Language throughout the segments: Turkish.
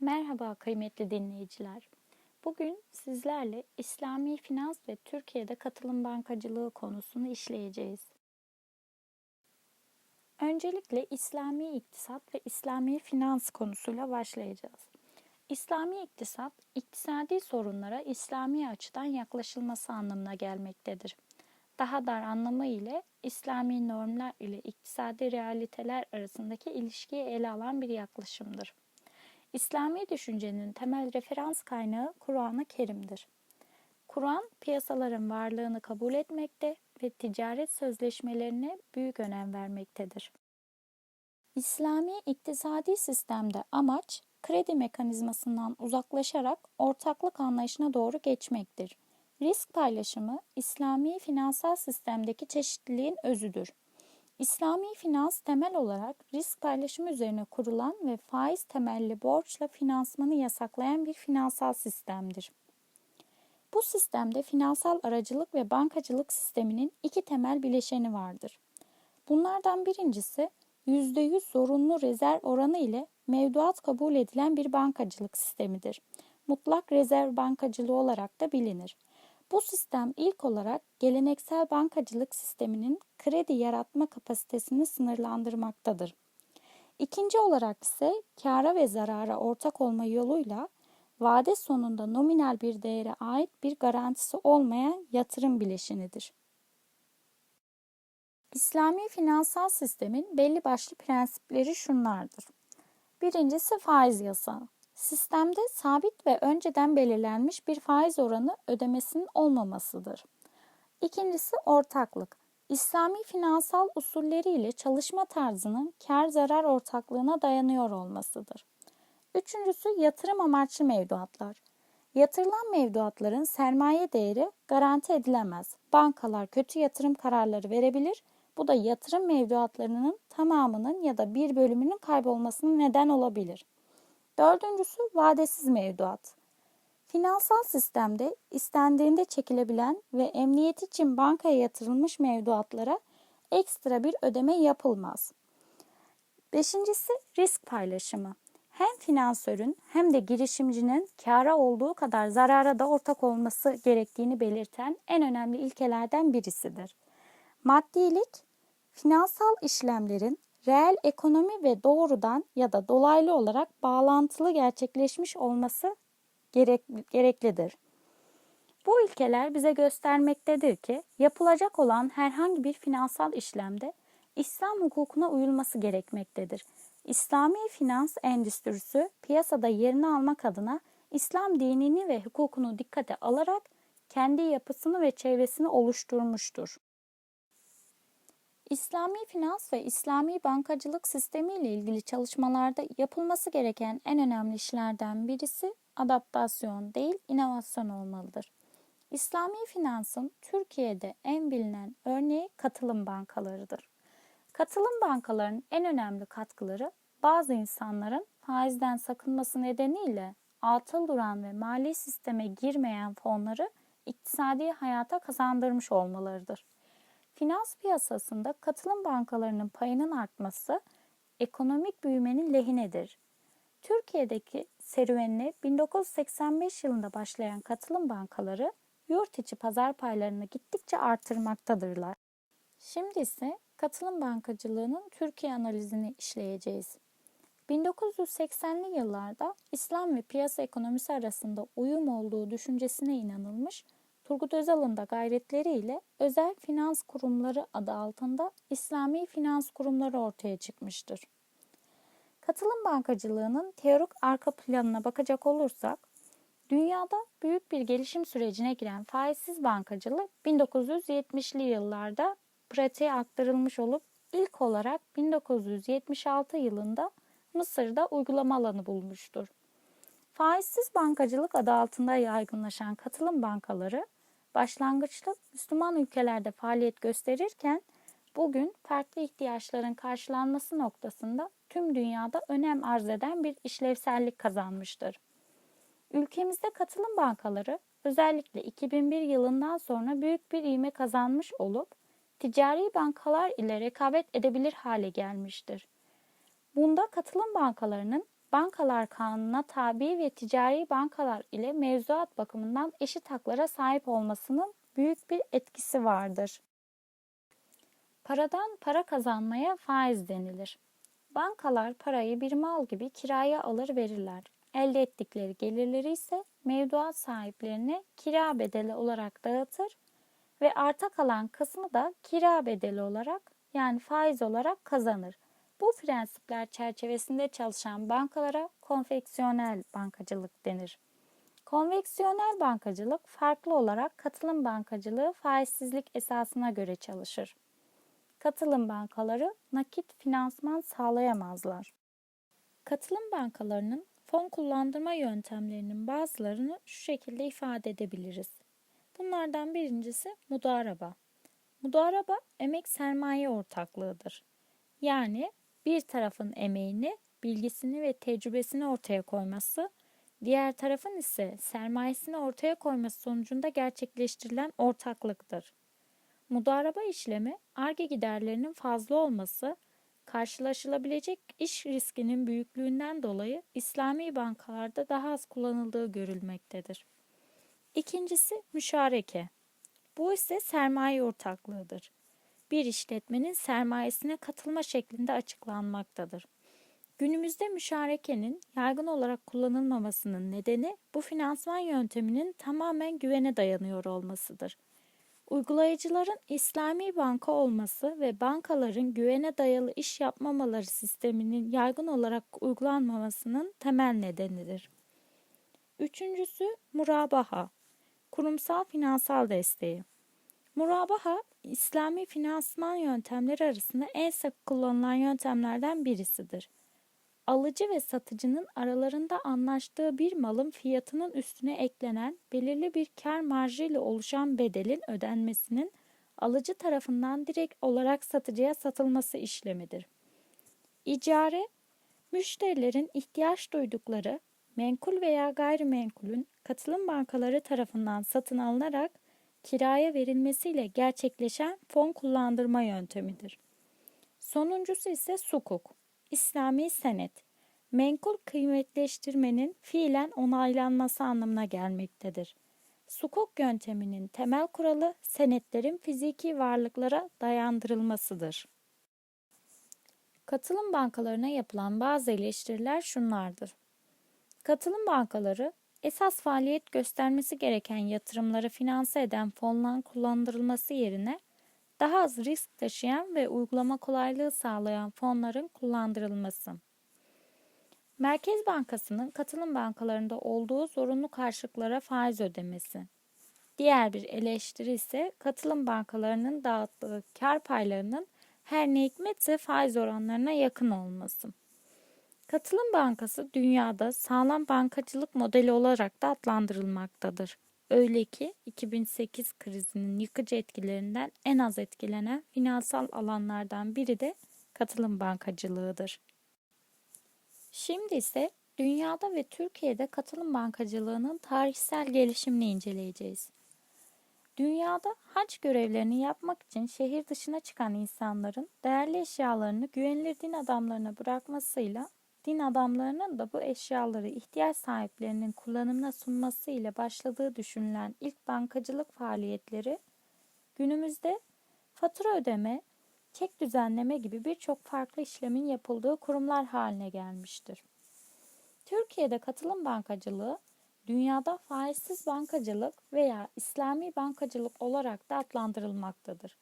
Merhaba kıymetli dinleyiciler. Bugün sizlerle İslami finans ve Türkiye'de katılım bankacılığı konusunu işleyeceğiz. Öncelikle İslami iktisat ve İslami finans konusuyla başlayacağız. İslami iktisat, iktisadi sorunlara İslami açıdan yaklaşılması anlamına gelmektedir. Daha dar anlamı ile İslami normlar ile iktisadi realiteler arasındaki ilişkiyi ele alan bir yaklaşımdır. İslami düşüncenin temel referans kaynağı Kur'an-ı Kerim'dir. Kur'an, piyasaların varlığını kabul etmekte ve ticaret sözleşmelerine büyük önem vermektedir. İslami iktisadi sistemde amaç, kredi mekanizmasından uzaklaşarak ortaklık anlayışına doğru geçmektir. Risk paylaşımı, İslami finansal sistemdeki çeşitliliğin özüdür. İslami finans temel olarak risk paylaşımı üzerine kurulan ve faiz temelli borçla finansmanı yasaklayan bir finansal sistemdir. Bu sistemde finansal aracılık ve bankacılık sisteminin iki temel bileşeni vardır. Bunlardan birincisi %100 zorunlu rezerv oranı ile mevduat kabul edilen bir bankacılık sistemidir. Mutlak rezerv bankacılığı olarak da bilinir. Bu sistem ilk olarak geleneksel bankacılık sisteminin kredi yaratma kapasitesini sınırlandırmaktadır. İkinci olarak ise kâra ve zarara ortak olma yoluyla vade sonunda nominal bir değere ait bir garantisi olmayan yatırım bileşenidir. İslami finansal sistemin belli başlı prensipleri şunlardır. Birincisi faiz yasağı. Sistemde sabit ve önceden belirlenmiş bir faiz oranı ödemesinin olmamasıdır. İkincisi ortaklık. İslami finansal usulleriyle çalışma tarzının kar zarar ortaklığına dayanıyor olmasıdır. Üçüncüsü yatırım amaçlı mevduatlar. Yatırılan mevduatların sermaye değeri garanti edilemez. Bankalar kötü yatırım kararları verebilir. Bu da yatırım mevduatlarının tamamının ya da bir bölümünün kaybolmasına neden olabilir. Dördüncüsü vadesiz mevduat. Finansal sistemde istendiğinde çekilebilen ve emniyet için bankaya yatırılmış mevduatlara ekstra bir ödeme yapılmaz. Beşincisi risk paylaşımı. Hem finansörün hem de girişimcinin kâra olduğu kadar zarara da ortak olması gerektiğini belirten en önemli ilkelerden birisidir. Maddilik, finansal işlemlerin reel ekonomi ve doğrudan ya da dolaylı olarak bağlantılı gerçekleşmiş olması gerek, gereklidir. Bu ilkeler bize göstermektedir ki yapılacak olan herhangi bir finansal işlemde İslam hukukuna uyulması gerekmektedir. İslami finans endüstrisi piyasada yerini almak adına İslam dinini ve hukukunu dikkate alarak kendi yapısını ve çevresini oluşturmuştur. İslami finans ve İslami bankacılık sistemi ile ilgili çalışmalarda yapılması gereken en önemli işlerden birisi adaptasyon değil inovasyon olmalıdır. İslami finansın Türkiye'de en bilinen örneği katılım bankalarıdır. Katılım bankalarının en önemli katkıları bazı insanların faizden sakınması nedeniyle atıl duran ve mali sisteme girmeyen fonları iktisadi hayata kazandırmış olmalarıdır. Finans piyasasında katılım bankalarının payının artması ekonomik büyümenin lehinedir. Türkiye'deki serüvenine 1985 yılında başlayan katılım bankaları yurt içi pazar paylarını gittikçe artırmaktadırlar. Şimdi ise katılım bankacılığının Türkiye analizini işleyeceğiz. 1980'li yıllarda İslam ve piyasa ekonomisi arasında uyum olduğu düşüncesine inanılmış Turgut Özal'ın da gayretleriyle özel finans kurumları adı altında İslami finans kurumları ortaya çıkmıştır. Katılım bankacılığının teorik arka planına bakacak olursak, dünyada büyük bir gelişim sürecine giren faizsiz bankacılık 1970'li yıllarda pratiğe aktarılmış olup ilk olarak 1976 yılında Mısır'da uygulama alanı bulmuştur. Faizsiz bankacılık adı altında yaygınlaşan katılım bankaları başlangıçta Müslüman ülkelerde faaliyet gösterirken bugün farklı ihtiyaçların karşılanması noktasında tüm dünyada önem arz eden bir işlevsellik kazanmıştır. Ülkemizde katılım bankaları özellikle 2001 yılından sonra büyük bir ivme kazanmış olup ticari bankalar ile rekabet edebilir hale gelmiştir. Bunda katılım bankalarının bankalar kanununa tabi ve ticari bankalar ile mevzuat bakımından eşit haklara sahip olmasının büyük bir etkisi vardır. Paradan para kazanmaya faiz denilir. Bankalar parayı bir mal gibi kiraya alır verirler. Elde ettikleri gelirleri ise mevduat sahiplerine kira bedeli olarak dağıtır ve arta kalan kısmı da kira bedeli olarak yani faiz olarak kazanır. Bu prensipler çerçevesinde çalışan bankalara konveksiyonel bankacılık denir. Konveksiyonel bankacılık farklı olarak katılım bankacılığı faizsizlik esasına göre çalışır. Katılım bankaları nakit finansman sağlayamazlar. Katılım bankalarının fon kullandırma yöntemlerinin bazılarını şu şekilde ifade edebiliriz. Bunlardan birincisi mudaraba. Mudaraba emek sermaye ortaklığıdır. Yani bir tarafın emeğini, bilgisini ve tecrübesini ortaya koyması, diğer tarafın ise sermayesini ortaya koyması sonucunda gerçekleştirilen ortaklıktır. Mudaraba işlemi, arge giderlerinin fazla olması, karşılaşılabilecek iş riskinin büyüklüğünden dolayı İslami bankalarda daha az kullanıldığı görülmektedir. İkincisi müşareke. Bu ise sermaye ortaklığıdır. Bir işletmenin sermayesine katılma şeklinde açıklanmaktadır. Günümüzde müşarekenin yaygın olarak kullanılmamasının nedeni bu finansman yönteminin tamamen güvene dayanıyor olmasıdır. Uygulayıcıların İslami banka olması ve bankaların güvene dayalı iş yapmamaları sisteminin yaygın olarak uygulanmamasının temel nedenidir. Üçüncüsü murabaha, kurumsal finansal desteği. Murabaha, İslami finansman yöntemleri arasında en sık kullanılan yöntemlerden birisidir. Alıcı ve satıcının aralarında anlaştığı bir malın fiyatının üstüne eklenen belirli bir kar marjı ile oluşan bedelin ödenmesinin alıcı tarafından direkt olarak satıcıya satılması işlemidir. İcare, müşterilerin ihtiyaç duydukları menkul veya gayrimenkulün katılım bankaları tarafından satın alınarak kiraya verilmesiyle gerçekleşen fon kullandırma yöntemidir. Sonuncusu ise sukuk, İslami senet, menkul kıymetleştirmenin fiilen onaylanması anlamına gelmektedir. Sukuk yönteminin temel kuralı senetlerin fiziki varlıklara dayandırılmasıdır. Katılım bankalarına yapılan bazı eleştiriler şunlardır. Katılım bankaları esas faaliyet göstermesi gereken yatırımları finanse eden fonların kullandırılması yerine daha az risk taşıyan ve uygulama kolaylığı sağlayan fonların kullandırılması. Merkez Bankası'nın katılım bankalarında olduğu zorunlu karşılıklara faiz ödemesi. Diğer bir eleştiri ise katılım bankalarının dağıttığı kar paylarının her ne hikmetse faiz oranlarına yakın olması. Katılım Bankası dünyada sağlam bankacılık modeli olarak da adlandırılmaktadır. Öyle ki 2008 krizinin yıkıcı etkilerinden en az etkilenen finansal alanlardan biri de katılım bankacılığıdır. Şimdi ise dünyada ve Türkiye'de katılım bankacılığının tarihsel gelişimini inceleyeceğiz. Dünyada hac görevlerini yapmak için şehir dışına çıkan insanların değerli eşyalarını güvenilir din adamlarına bırakmasıyla din adamlarının da bu eşyaları ihtiyaç sahiplerinin kullanımına sunması ile başladığı düşünülen ilk bankacılık faaliyetleri günümüzde fatura ödeme, çek düzenleme gibi birçok farklı işlemin yapıldığı kurumlar haline gelmiştir. Türkiye'de katılım bankacılığı dünyada faizsiz bankacılık veya İslami bankacılık olarak da adlandırılmaktadır.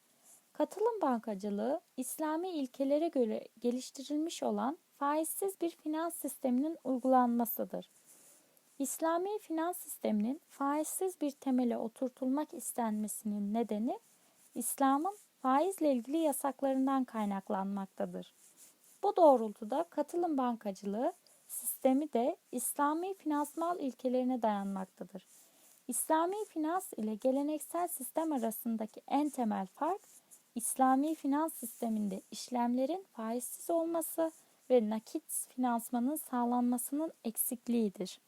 Katılım bankacılığı İslami ilkelere göre geliştirilmiş olan faizsiz bir finans sisteminin uygulanmasıdır. İslami finans sisteminin faizsiz bir temele oturtulmak istenmesinin nedeni İslam'ın faizle ilgili yasaklarından kaynaklanmaktadır. Bu doğrultuda katılım bankacılığı sistemi de İslami finansmal ilkelerine dayanmaktadır. İslami finans ile geleneksel sistem arasındaki en temel fark İslami finans sisteminde işlemlerin faizsiz olması ve nakit finansmanın sağlanmasının eksikliğidir.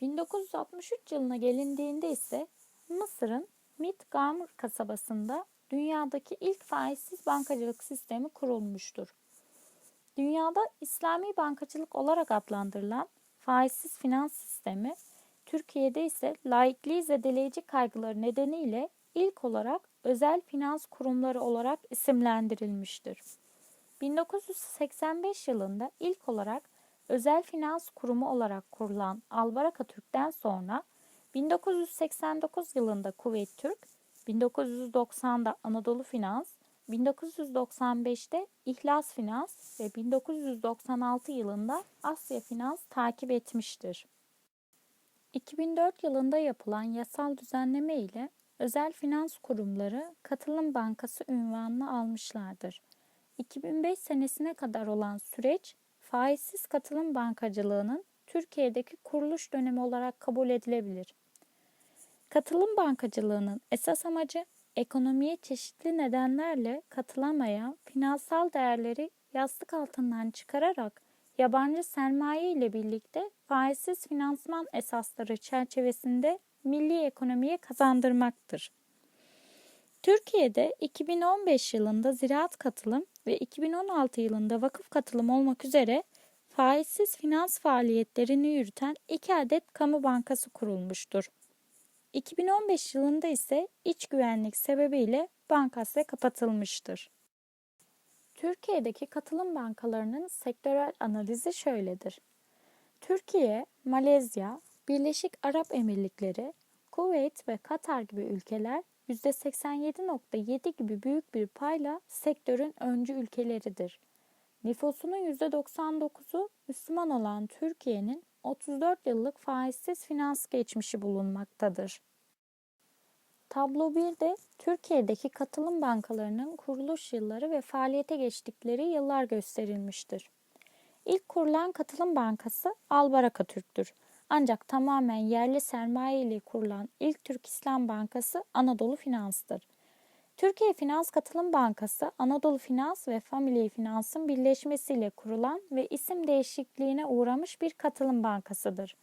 1963 yılına gelindiğinde ise Mısır'ın Mit Gamr kasabasında dünyadaki ilk faizsiz bankacılık sistemi kurulmuştur. Dünyada İslami bankacılık olarak adlandırılan faizsiz finans sistemi, Türkiye'de ise laikliği zedeleyici kaygıları nedeniyle ilk olarak özel finans kurumları olarak isimlendirilmiştir. 1985 yılında ilk olarak özel finans kurumu olarak kurulan Albaraka Türk'ten sonra 1989 yılında Kuveyt Türk, 1990'da Anadolu Finans, 1995'te İhlas Finans ve 1996 yılında Asya Finans takip etmiştir. 2004 yılında yapılan yasal düzenleme ile özel finans kurumları Katılım Bankası ünvanını almışlardır. 2005 senesine kadar olan süreç faizsiz katılım bankacılığının Türkiye'deki kuruluş dönemi olarak kabul edilebilir. Katılım bankacılığının esas amacı ekonomiye çeşitli nedenlerle katılamayan finansal değerleri yastık altından çıkararak yabancı sermaye ile birlikte faizsiz finansman esasları çerçevesinde milli ekonomiye kazandırmaktır. Türkiye'de 2015 yılında ziraat katılım ve 2016 yılında vakıf katılım olmak üzere faizsiz finans faaliyetlerini yürüten iki adet kamu bankası kurulmuştur. 2015 yılında ise iç güvenlik sebebiyle bankasya kapatılmıştır. Türkiye'deki katılım bankalarının sektörel analizi şöyledir. Türkiye, Malezya, Birleşik Arap Emirlikleri, Kuveyt ve Katar gibi ülkeler %87.7 gibi büyük bir payla sektörün öncü ülkeleridir. Nüfusunun %99'u Müslüman olan Türkiye'nin 34 yıllık faizsiz finans geçmişi bulunmaktadır. Tablo 1'de Türkiye'deki katılım bankalarının kuruluş yılları ve faaliyete geçtikleri yıllar gösterilmiştir. İlk kurulan katılım bankası Albaraka Türk'tür. Ancak tamamen yerli sermaye ile kurulan ilk Türk İslam Bankası Anadolu Finans'tır. Türkiye Finans Katılım Bankası Anadolu Finans ve Family Finans'ın birleşmesiyle kurulan ve isim değişikliğine uğramış bir katılım bankasıdır.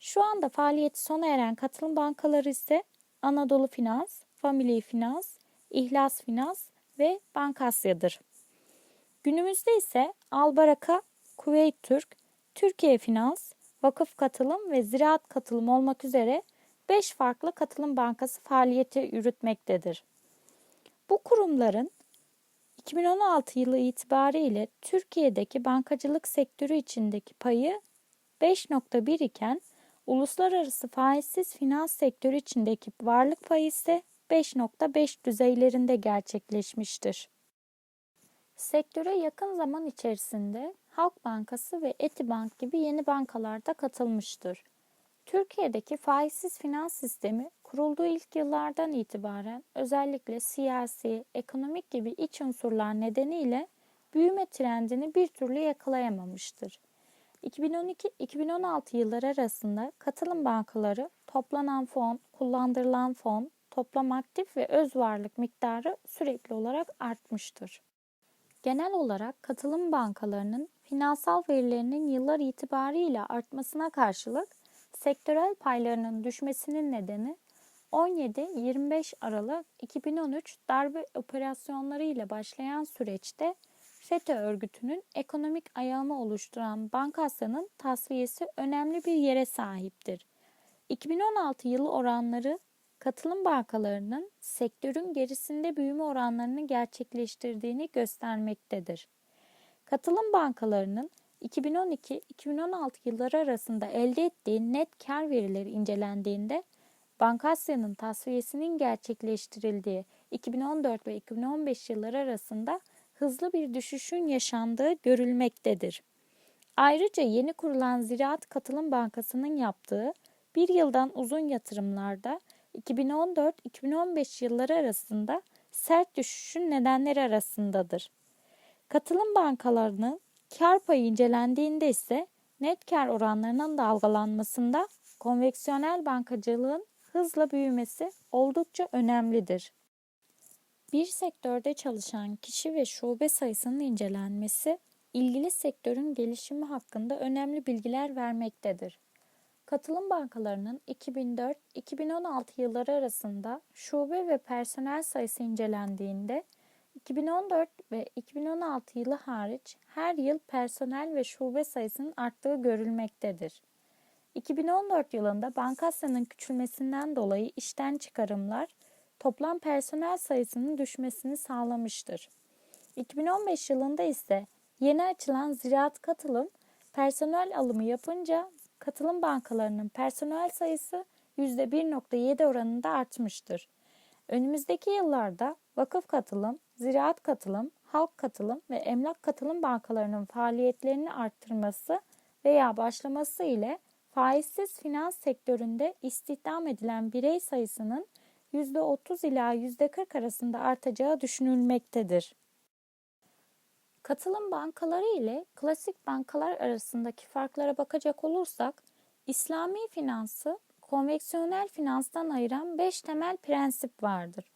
Şu anda faaliyeti sona eren katılım bankaları ise Anadolu Finans, Family Finans, İhlas Finans ve Bankasya'dır. Günümüzde ise Albaraka, Kuveyt Türk, Türkiye Finans, Vakıf Katılım ve Ziraat Katılım olmak üzere 5 farklı katılım bankası faaliyeti yürütmektedir. Bu kurumların 2016 yılı itibariyle Türkiye'deki bankacılık sektörü içindeki payı 5.1 iken uluslararası faizsiz finans sektörü içindeki varlık payı ise 5.5 düzeylerinde gerçekleşmiştir. Sektöre yakın zaman içerisinde Halk Bankası ve Etibank gibi yeni bankalar da katılmıştır. Türkiye'deki faizsiz finans sistemi kurulduğu ilk yıllardan itibaren özellikle siyasi, ekonomik gibi iç unsurlar nedeniyle büyüme trendini bir türlü yakalayamamıştır. 2012-2016 yılları arasında katılım bankaları toplanan fon, kullandırılan fon, toplam aktif ve öz varlık miktarı sürekli olarak artmıştır. Genel olarak katılım bankalarının finansal verilerinin yıllar itibariyle artmasına karşılık sektörel paylarının düşmesinin nedeni 17-25 Aralık 2013 darbe operasyonları ile başlayan süreçte FETÖ örgütünün ekonomik ayağını oluşturan Bankasya'nın tasfiyesi önemli bir yere sahiptir. 2016 yılı oranları katılım bankalarının sektörün gerisinde büyüme oranlarını gerçekleştirdiğini göstermektedir. Katılım bankalarının 2012-2016 yılları arasında elde ettiği net kar verileri incelendiğinde Bankasya'nın tasfiyesinin gerçekleştirildiği 2014 ve 2015 yılları arasında hızlı bir düşüşün yaşandığı görülmektedir. Ayrıca yeni kurulan Ziraat Katılım Bankası'nın yaptığı bir yıldan uzun yatırımlarda 2014-2015 yılları arasında sert düşüşün nedenleri arasındadır. Katılım bankalarının kar payı incelendiğinde ise net kar oranlarının dalgalanmasında konveksiyonel bankacılığın hızla büyümesi oldukça önemlidir. Bir sektörde çalışan kişi ve şube sayısının incelenmesi ilgili sektörün gelişimi hakkında önemli bilgiler vermektedir. Katılım bankalarının 2004-2016 yılları arasında şube ve personel sayısı incelendiğinde 2014 ve 2016 yılı hariç her yıl personel ve şube sayısının arttığı görülmektedir. 2014 yılında Bankasya'nın küçülmesinden dolayı işten çıkarımlar toplam personel sayısının düşmesini sağlamıştır. 2015 yılında ise yeni açılan ziraat katılım personel alımı yapınca katılım bankalarının personel sayısı %1.7 oranında artmıştır. Önümüzdeki yıllarda vakıf katılım, ziraat katılım, halk katılım ve emlak katılım bankalarının faaliyetlerini arttırması veya başlaması ile faizsiz finans sektöründe istihdam edilen birey sayısının %30 ila %40 arasında artacağı düşünülmektedir. Katılım bankaları ile klasik bankalar arasındaki farklara bakacak olursak, İslami finansı konveksiyonel finanstan ayıran 5 temel prensip vardır.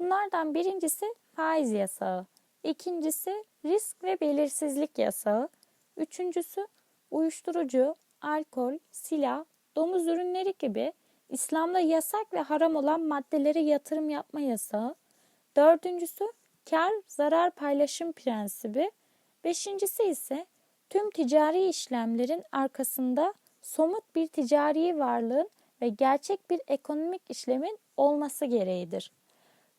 Bunlardan birincisi faiz yasağı, ikincisi risk ve belirsizlik yasağı, üçüncüsü uyuşturucu, alkol, silah, domuz ürünleri gibi İslam'da yasak ve haram olan maddelere yatırım yapma yasağı, dördüncüsü kar zarar paylaşım prensibi, beşincisi ise tüm ticari işlemlerin arkasında somut bir ticari varlığın ve gerçek bir ekonomik işlemin olması gereğidir.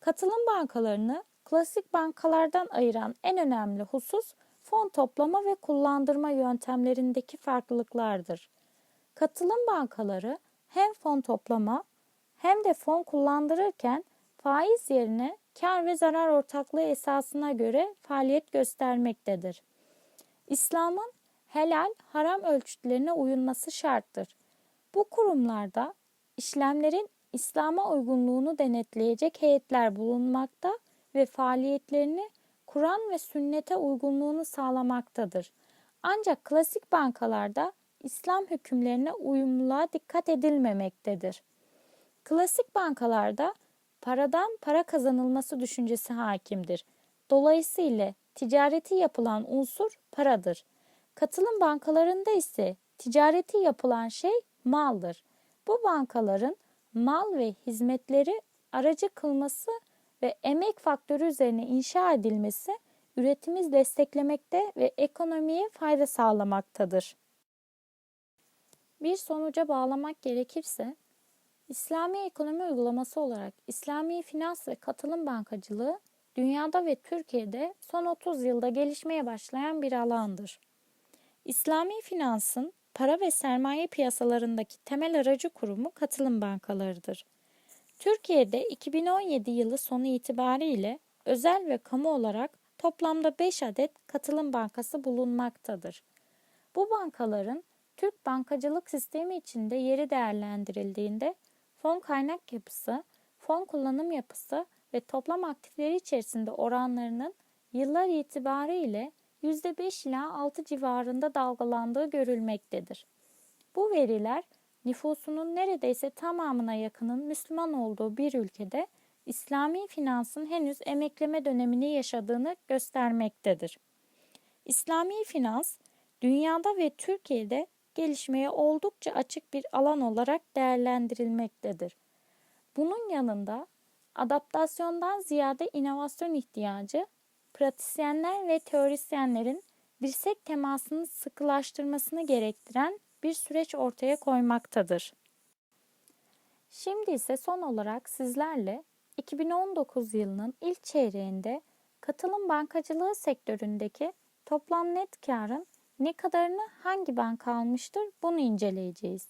Katılım bankalarını klasik bankalardan ayıran en önemli husus fon toplama ve kullandırma yöntemlerindeki farklılıklardır. Katılım bankaları hem fon toplama hem de fon kullandırırken faiz yerine kar ve zarar ortaklığı esasına göre faaliyet göstermektedir. İslam'ın helal haram ölçütlerine uyulması şarttır. Bu kurumlarda işlemlerin İslam'a uygunluğunu denetleyecek heyetler bulunmakta ve faaliyetlerini Kur'an ve sünnete uygunluğunu sağlamaktadır. Ancak klasik bankalarda İslam hükümlerine uyumluluğa dikkat edilmemektedir. Klasik bankalarda paradan para kazanılması düşüncesi hakimdir. Dolayısıyla ticareti yapılan unsur paradır. Katılım bankalarında ise ticareti yapılan şey maldır. Bu bankaların mal ve hizmetleri aracı kılması ve emek faktörü üzerine inşa edilmesi üretimi desteklemekte ve ekonomiye fayda sağlamaktadır. Bir sonuca bağlamak gerekirse, İslami ekonomi uygulaması olarak İslami finans ve katılım bankacılığı dünyada ve Türkiye'de son 30 yılda gelişmeye başlayan bir alandır. İslami finansın para ve sermaye piyasalarındaki temel aracı kurumu katılım bankalarıdır. Türkiye'de 2017 yılı sonu itibariyle özel ve kamu olarak toplamda 5 adet katılım bankası bulunmaktadır. Bu bankaların Türk bankacılık sistemi içinde yeri değerlendirildiğinde fon kaynak yapısı, fon kullanım yapısı ve toplam aktifleri içerisinde oranlarının yıllar itibariyle %5 ila 6 civarında dalgalandığı görülmektedir. Bu veriler nüfusunun neredeyse tamamına yakının Müslüman olduğu bir ülkede İslami finansın henüz emekleme dönemini yaşadığını göstermektedir. İslami finans dünyada ve Türkiye'de gelişmeye oldukça açık bir alan olarak değerlendirilmektedir. Bunun yanında adaptasyondan ziyade inovasyon ihtiyacı, pratisyenler ve teorisyenlerin dirsek temasını sıkılaştırmasını gerektiren bir süreç ortaya koymaktadır. Şimdi ise son olarak sizlerle 2019 yılının ilk çeyreğinde katılım bankacılığı sektöründeki toplam net karın ne kadarını hangi banka almıştır bunu inceleyeceğiz.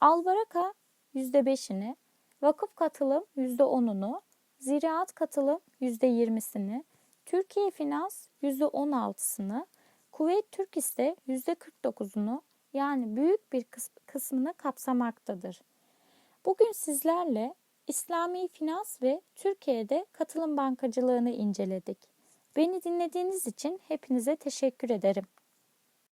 Albaraka %5'ini, vakıf katılım %10'unu, ziraat katılım %20'sini, Türkiye Finans %16'sını, Kuveyt Türk ise %49'unu yani büyük bir kısmını kapsamaktadır. Bugün sizlerle İslami finans ve Türkiye'de katılım bankacılığını inceledik. Beni dinlediğiniz için hepinize teşekkür ederim.